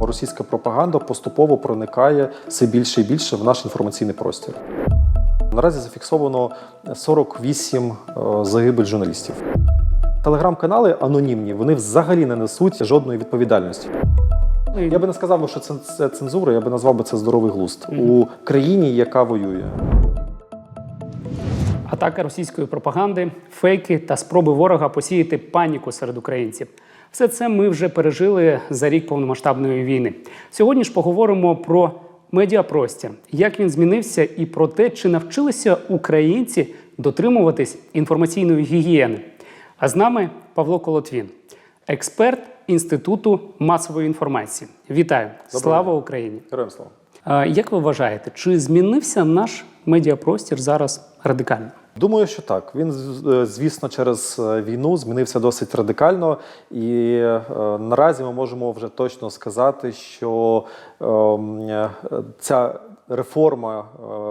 Російська пропаганда поступово проникає все більше і більше в наш інформаційний простір. Наразі зафіксовано 48 е, загибель журналістів. Телеграм-канали анонімні, вони взагалі не несуть жодної відповідальності. Я би не сказав, що це, це цензура, я би назвав би це здоровий глузд у країні, яка воює. Атака російської пропаганди, фейки та спроби ворога посіяти паніку серед українців. Все це ми вже пережили за рік повномасштабної війни. Сьогодні ж поговоримо про медіапростір, як він змінився, і про те, чи навчилися українці дотримуватись інформаційної гігієни. А з нами Павло Колотвін, експерт Інституту масової інформації. Вітаю! Слава Україні! Героям слава. Як ви вважаєте, чи змінився наш медіапростір зараз радикально? Думаю, що так. Він, е, звісно, через е, війну змінився досить радикально, і е, наразі ми можемо вже точно сказати, що ем, ця реформа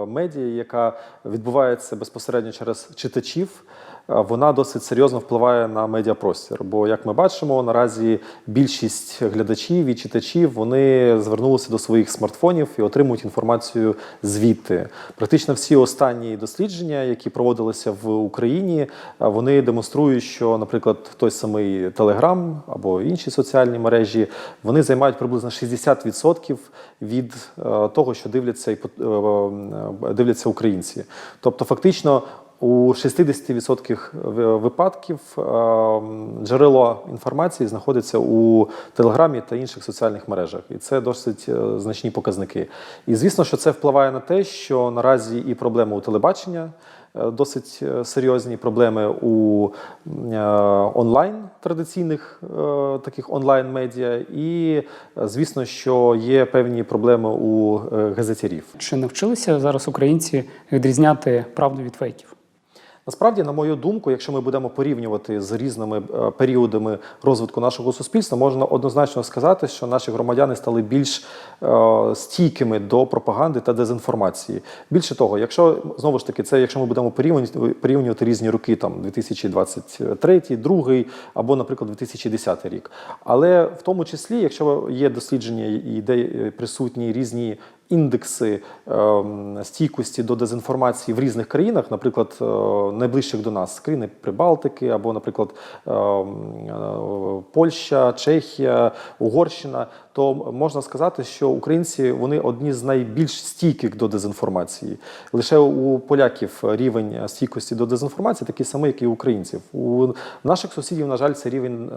медіа, яка відбувається безпосередньо через читачів. Е, Вона досить серйозно впливає на медіапростір. Бо, як ми бачимо, наразі більшість глядачів і читачів вони звернулися до своїх смартфонів і отримують інформацію звідти. Практично всі останні дослідження, які проводилися в Україні, е, вони демонструють, що, наприклад, той самий Телеграм або інші соціальні мережі вони займають приблизно 60% від е, того, що дивляться і дивляться українці. Тобто, фактично. У 60% випадків е, джерело інформації знаходиться у Телеграмі та інших соціальних мережах, і це досить е, значні показники. І звісно, що це впливає на те, що наразі і проблеми у телебачення е, досить серйозні проблеми у онлайн традиційних таких онлайн медіа, і звісно, що є певні проблеми у газетярів. Чи навчилися зараз українці відрізняти правду від фейків? Насправді, на мою думку, якщо ми будемо порівнювати з різними е, періодами розвитку нашого суспільства, можна однозначно сказати, що наші громадяни стали більш е, стійкими до пропаганди та дезінформації. Більше того, якщо знову ж таки, це якщо ми будемо порівнювати, порівнювати різні роки, там 2023, 2022 або, наприклад, 2010 рік. Але в тому числі, якщо є дослідження і де е, присутні різні індекси ем, стійкості до дезінформації в різних країнах, наприклад, е, найближчих до нас країни Прибалтики, або, наприклад, ем, е, Польща, Чехія, Угорщина, то можна сказати, що українці вони одні з найбільш стійких до дезінформації. Лише у поляків рівень стійкості до дезінформації такий самий, як і у українців. У наших сусідів, на жаль, це рівень е,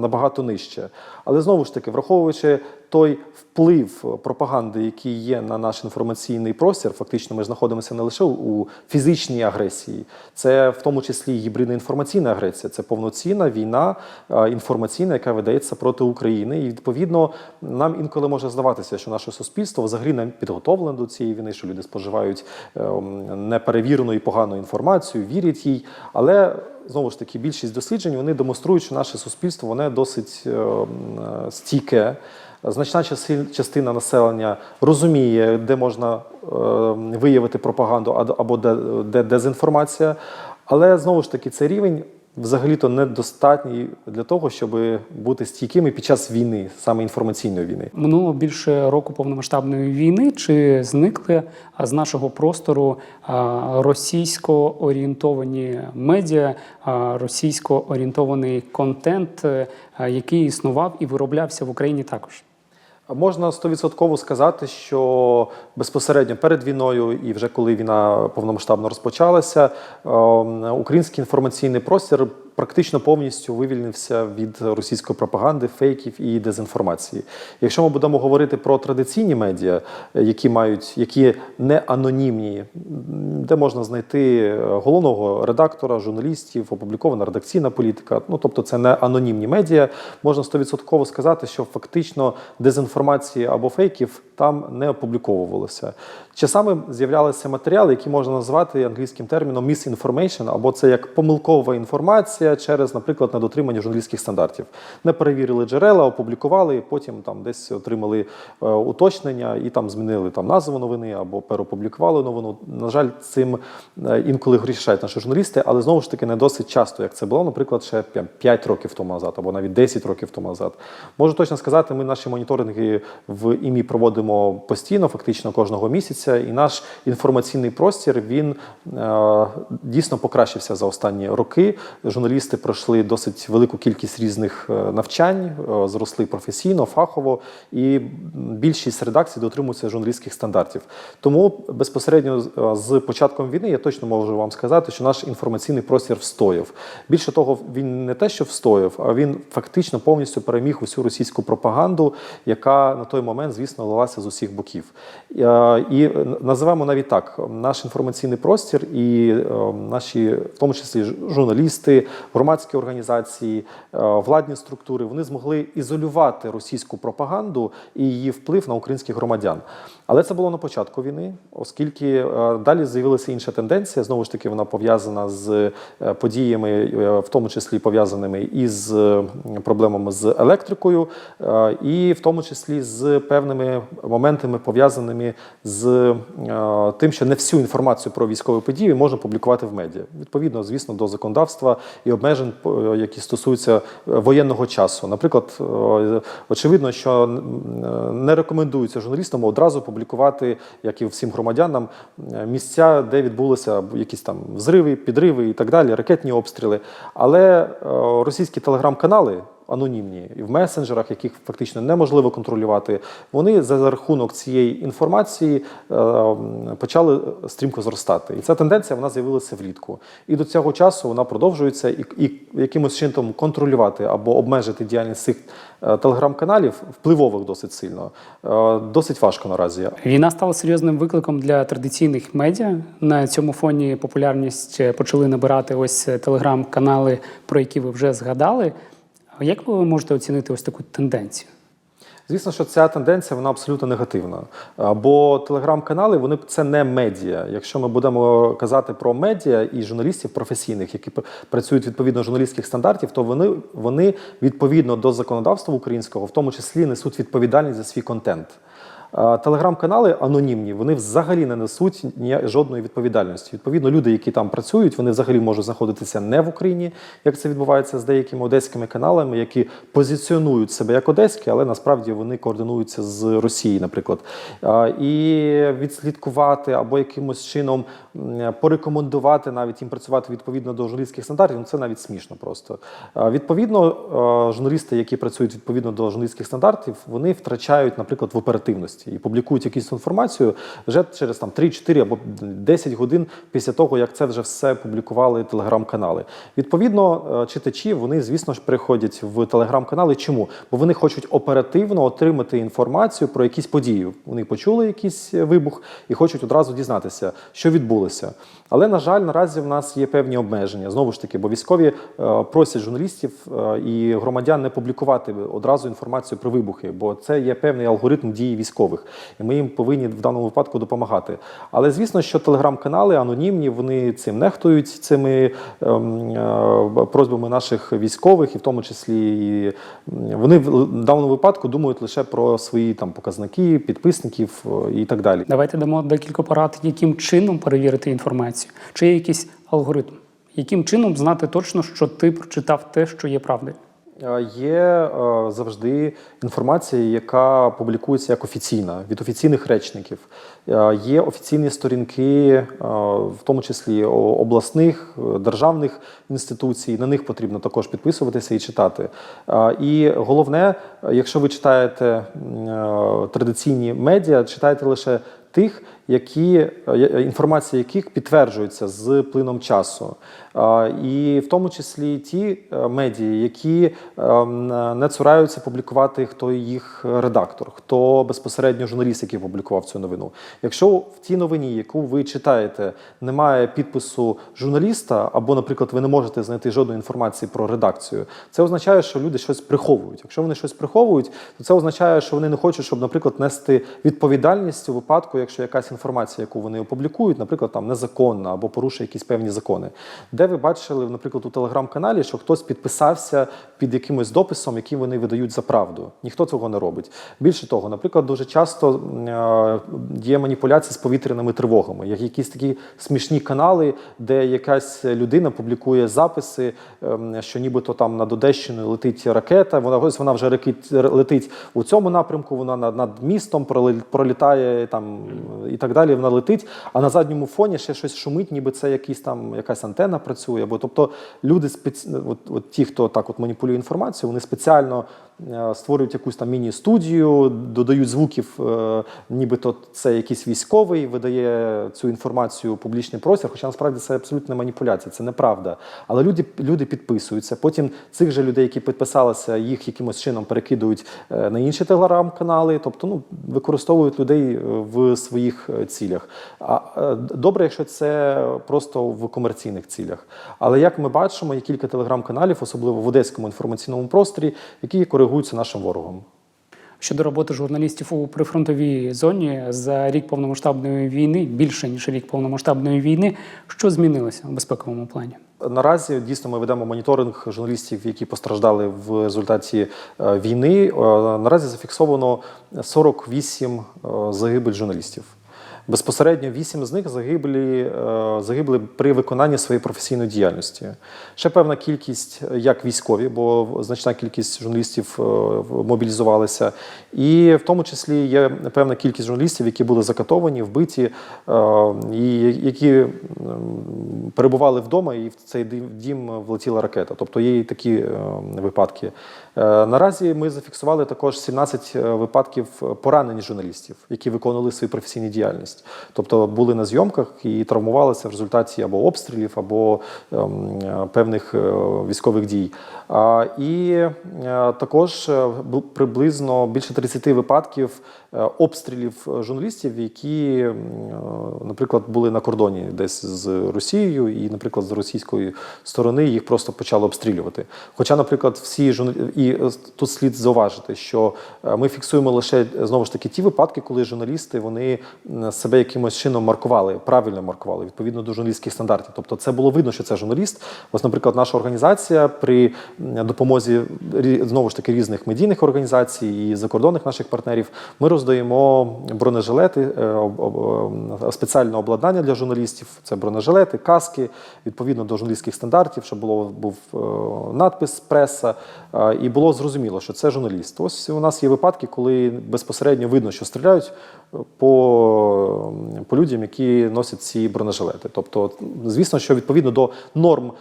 набагато нижче. Але знову ж таки, враховуючи той вплив пропаганди, який є на наш інформаційний простір, фактично ми знаходимося не лише у фізичній агресії, це в тому числі гібридна інформаційна агресія, це повноцінна війна е, інформаційна, яка ведеться проти України. І відповідно нам інколи може здаватися, що наше суспільство взагалі не підготовлене до цієї війни, що люди споживають е, неперевірену і погану інформацію, вірять їй. Але знову ж таки більшість досліджень вони демонструють, що наше суспільство воно досить е, м, е, стійке. Значна частина населення розуміє, де можна е, виявити пропаганду або де дезінформація. Але знову ж таки, цей рівень взагалі-то недостатній для того, щоб бути стійкими під час війни, саме інформаційної війни. Минуло більше року повномасштабної війни. Чи зникли з нашого простору російсько орієнтовані медіа, російсько орієнтований контент, який існував і вироблявся в Україні також? Можна стовідсотково сказати, що безпосередньо перед війною, і вже коли війна повномасштабно розпочалася, ем, український інформаційний простір практично повністю вивільнився від російської пропаганди, фейків і дезінформації. Якщо ми будемо говорити про традиційні медіа, е, які мають які не анонімні, де можна знайти е, головного редактора, журналістів, опублікована редакційна політика, ну тобто це не анонімні медіа, можна стовідсотково сказати, що фактично дезінформації або фейків там не опубліковувалося. Часами з'являлися матеріали, які можна назвати англійським терміном misinformation, або це як помилкова інформація, інформація через, наприклад, недотримання журналістських стандартів. Не перевірили джерела, опублікували, потім там десь отримали е, уточнення і там змінили там назву новини або переопублікували новину. На жаль, цим е, інколи грішають наші журналісти, але знову ж таки не досить часто, як це було, наприклад, ще 5 років тому назад або навіть 10 років тому назад. Можу точно сказати, ми наші моніторинги в ІМІ проводимо постійно, фактично кожного місяця, і наш інформаційний простір він е, дійсно покращився за останні роки. Журналісти пройшли досить велику кількість різних е, навчань, е, зросли професійно, фахово, і більшість редакцій дотримуються журналістських стандартів. Тому безпосередньо з- е, початком війни я точно можу вам сказати, що наш інформаційний простір встояв. Більше того, він не те, що встояв, а він фактично повністю переміг усю російську пропаганду, яка на той момент, звісно, лилася з усіх боків. І називаємо навіть так: наш інформаційний простір і наші, в тому числі журналісти, громадські організації, е, владні структури, вони змогли ізолювати російську пропаганду і її вплив на українських громадян. Але це було на початку війни, оскільки е, далі з'явилася інша тенденція. Знову ж таки, вона пов'язана з е, подіями, е, в тому числі пов'язаними із проблемами з електрикою, і в тому числі з певними моментами пов'язаними з тим, що не всю інформацію про військові події можна публікувати в медіа. Відповідно, звісно, до законодавства і обмежень, які стосуються воєнного часу. Наприклад, очевидно, що не рекомендується журналістам одразу публікувати, як і всім громадянам, е, місця, де відбулися якісь там взриви, підриви і так далі, ракетні обстріли. Але е, російські телеграм-канали. Анонімні в месенджерах, яких фактично неможливо контролювати, вони за рахунок цієї інформації е, почали стрімко зростати. І ця тенденція вона з'явилася влітку. І до цього часу вона продовжується, і, і якимось чином контролювати або обмежити діяльність цих е, телеграм-каналів, впливових досить сильно, е, досить важко наразі. Війна стала серйозним викликом для традиційних медіа. На цьому фоні популярність е, почали набирати ось е, телеграм-канали, про які ви вже згадали. Як ви можете оцінити ось таку тенденцію? Звісно, що ця тенденція вона абсолютно негативна. Бо телеграм-канали вони це не медіа. Якщо ми будемо казати про медіа і журналістів професійних, які пр- працюють відповідно журналістських стандартів, то вони, вони відповідно до законодавства українського, в тому числі несуть відповідальність за свій контент. Телеграм-канали анонімні, вони взагалі не несуть ні жодної відповідальності. Відповідно, люди, які там працюють, вони взагалі можуть знаходитися не в Україні, як це відбувається з деякими одеськими каналами, які позиціонують себе як одеські, але насправді вони координуються з Росії, наприклад. І відслідкувати або якимось чином порекомендувати навіть їм працювати відповідно до журналістських стандартів, ну це навіть смішно просто. Відповідно, журналісти, які працюють відповідно до журналістських стандартів, вони втрачають, наприклад, в оперативності і публікують якусь інформацію вже через там 3-4 або 10 годин після того, як це вже все публікували телеграм-канали. Відповідно, е, читачі вони, звісно ж, приходять в телеграм-канали. Чому? Бо вони хочуть оперативно отримати інформацію про якісь події. Вони почули якийсь е, вибух і хочуть одразу дізнатися, що відбулося. Але на жаль, наразі в нас є певні обмеження. Знову ж таки, бо військові е, просять журналістів і громадян не публікувати одразу інформацію про вибухи, бо це є певний алгоритм дії військових, і ми їм повинні в даному випадку допомагати. Але звісно, що телеграм-канали анонімні, вони цим нехтують цими ем, е, просьбами наших військових, і в тому числі і, вони в даному випадку думають лише про свої там показники, підписників е, і так далі. Давайте дамо декілька порад, яким чином перевірити інформацію. Чи є якийсь алгоритм? Яким чином знати точно, що ти прочитав те, що є правдою? Е, Є е, завжди інформація, яка публікується як офіційна від офіційних речників. Е, Є офіційні сторінки, в тому числі обласних державних інституцій. На них потрібно також підписуватися і читати. І головне, якщо ви читаєте традиційні медіа, читайте лише тих, які е, інформація яких підтверджується з плином часу, і в тому числі ті е, медії, які ем, не цураються публікувати, хто їх редактор, хто безпосередньо журналіст, який публікував цю новину. Якщо в тій новині, яку ви читаєте, немає підпису журналіста, або, наприклад, ви не можете знайти жодної інформації про редакцію, це означає, що люди щось приховують. Якщо вони щось приховують, то це означає, що вони не хочуть, щоб, наприклад, нести відповідальність у випадку, якщо якась інформація, яку вони опублікують, наприклад, там незаконна або порушує якісь певні закони. Де ви бачили, наприклад, у телеграм-каналі, що хтось підписався під якимось дописом, який вони видають за правду. Ніхто цього не робить. Більше того, наприклад, дуже часто е, є маніпуляції з повітряними тривогами, як якісь такі смішні канали, де якась людина публікує записи, ем, що нібито там над Одещиною летить ракета. Вона ось вона вже летить у цьому напрямку. Вона над містом пролітає там і так далі. Вона летить. А на задньому фоні ще щось шумить, ніби це якийсь там якась антена працює. Або тобто люди спеці... от, от ті, хто так от маніпулює інформацією, вони спеціально е, створюють якусь там міні-студію, додають звуків, е, нібито це якийсь військовий, видає цю інформацію у публічний простір. Хоча насправді це абсолютна маніпуляція, це неправда. Але люди, люди підписуються. Потім цих же людей, які підписалися, їх якимось чином перекидують е, на інші телеграм-канали, тобто ну, використовують людей е, в своїх е, цілях. А е, добре, якщо це просто в комерційних цілях. Але як ми бачимо, є кілька телеграм-каналів, особливо в одеському інформаційному просторі, які коригуються нашим ворогом. Щодо роботи журналістів у прифронтовій зоні за рік повномасштабної війни, більше ніж рік повномасштабної війни, що змінилося у безпековому плані? Наразі дійсно ми ведемо моніторинг журналістів, які постраждали в результаті е, війни. Е, Наразі зафіксовано 48 е, загибель журналістів. Безпосередньо 8 з них загиблі, е, загибли при виконанні своєї професійної діяльності. Ще певна кількість, як військові, бо значна кількість журналістів е, мобілізувалися, і в тому числі є певна кількість журналістів, які були закатовані, вбиті, е, і які перебували вдома, і в цей дім влетіла ракета. Тобто є і такі випадки. Наразі ми зафіксували також 17 е, випадків поранень журналістів, які виконували свою професійну діяльність. Тобто були на зйомках і травмувалися в результаті або обстрілів, або ем, е, певних е, військових дій. А, І е, також е, приблизно більше 30 випадків обстрілів е, журналістів, які, е, наприклад, були на кордоні десь з Росією, і, наприклад, з російської сторони їх просто почали обстрілювати. Хоча, наприклад, всі журналі... і е, тут слід зауважити, що е, ми фіксуємо лише е, знову ж таки ті випадки, коли журналісти вони себе якимось чином маркували, правильно маркували відповідно до журналістських стандартів. Тобто, це було видно, що це журналіст. Ось, наприклад, наша організація при допомозі знову ж таки різних медійних організацій і закордонних наших партнерів. Ми роздаємо бронежилети, е, е, спеціальне обладнання для журналістів. Це бронежилети, каски відповідно до журналістських стандартів, щоб було був е, надпис преса, і було зрозуміло, що це журналіст. Ось у нас є випадки, коли безпосередньо видно, що стріляють по, по людям, які носять ці бронежилети. Тобто, звісно, що відповідно до норм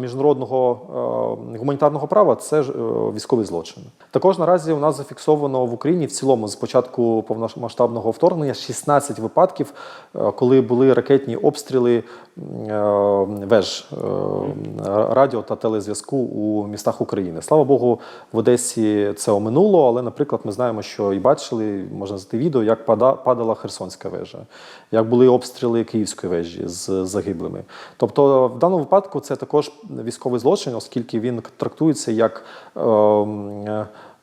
міжнародного гуманітарного права це військовий злочин. Також наразі у нас зафіксовано в Україні в цілому з початку повномасштабного вторгнення 16 випадків, е, коли були ракетні обстріли е, веж е, радіо та телезв'язку у містах України. Слава Богу, в Одесі це оминуло, але, наприклад, ми знаємо, що і бачили, можна знайти відео, як падала Херсонська вежа, як були обстріли Київської вежі з загиблими. Тобто, в даному випадку це також військовий злочин, оскільки він трактується як.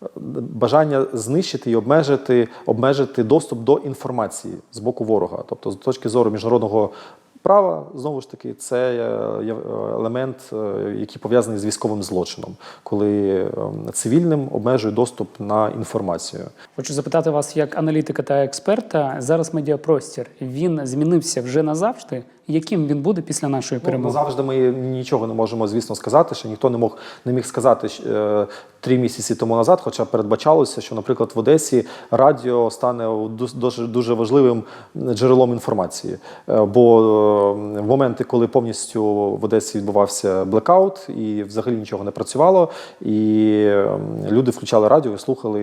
Ем, Бажання знищити і обмежити, обмежити доступ до інформації з боку ворога. Тобто, з точки зору міжнародного права, знову ж таки, це елемент, е, який пов'язаний з військовим злочином, коли е, цивільним обмежують доступ на інформацію. Хочу запитати вас як аналітика та експерта. Зараз медіапростір він змінився вже назавжди. Яким він буде після нашої Ну, перемоги? завжди ми нічого не можемо, звісно, сказати. Що ніхто не мог не міг сказати е, три місяці тому назад, хоча передбачалося, що, наприклад, в Одесі радіо стане дуже дуже важливим джерелом інформації. Е, Бо е, в моменти, коли повністю в Одесі відбувався блекаут і взагалі нічого не працювало, і е, люди включали радіо і слухали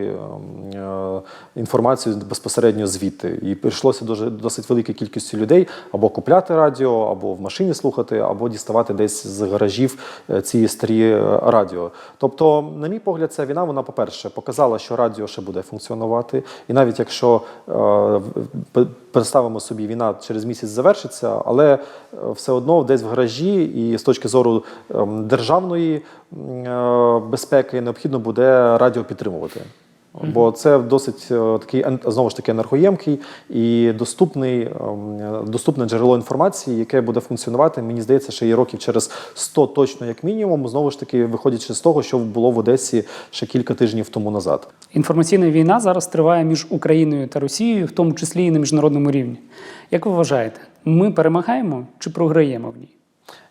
е, е, інформацію безпосередньо звідти. І прийшлося дуже досить великій кількості людей або купляти радіо, або в машині слухати, або діставати десь з гаражів е, ці старі е, радіо. Тобто, на мій погляд, ця війна, вона, по-перше, показала, що радіо ще буде функціонувати. І навіть якщо е, представимо собі, війна через місяць завершиться, але е, все одно десь в гаражі і з точки зору ем, державної безпеки необхідно буде радіо підтримувати. Бо це досить е, такий знову ж таки енергоємкий і доступний, ем, доступне джерело інформації, яке буде функціонувати. Мені здається, ще є років через 100 точно як мінімум. Знову ж таки, виходячи з того, що було в Одесі ще кілька тижнів тому назад. Інформаційна війна зараз триває між Україною та Росією, в тому числі і на міжнародному рівні. Як ви вважаєте, ми перемагаємо чи програємо в ній?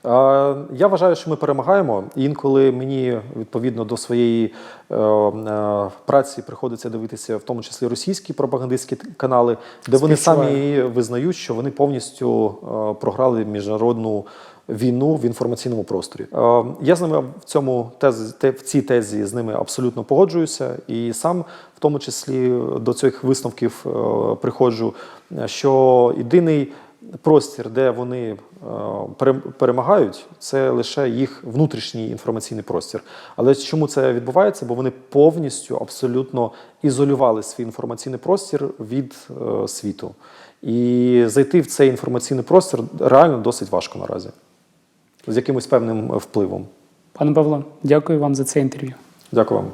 Я вважаю, що ми перемагаємо. Інколи мені відповідно до своєї е, е, праці приходиться дивитися, в тому числі російські пропагандистські канали, де вони самі визнають, що вони повністю е, програли міжнародну війну в інформаційному просторі. Я з ними в цьому тез, те- в цій тезі з ними абсолютно погоджуюся, і сам в тому числі до цих висновків приходжу, що єдиний простір, де вони е, перемагають, це лише їх внутрішній інформаційний простір. Але чому це відбувається? Бо вони повністю абсолютно ізолювали свій інформаційний простір від е, світу. І зайти в цей інформаційний простір реально досить важко наразі, з якимось певним впливом. Пане Павло, дякую вам за це інтерв'ю. Дякую вам.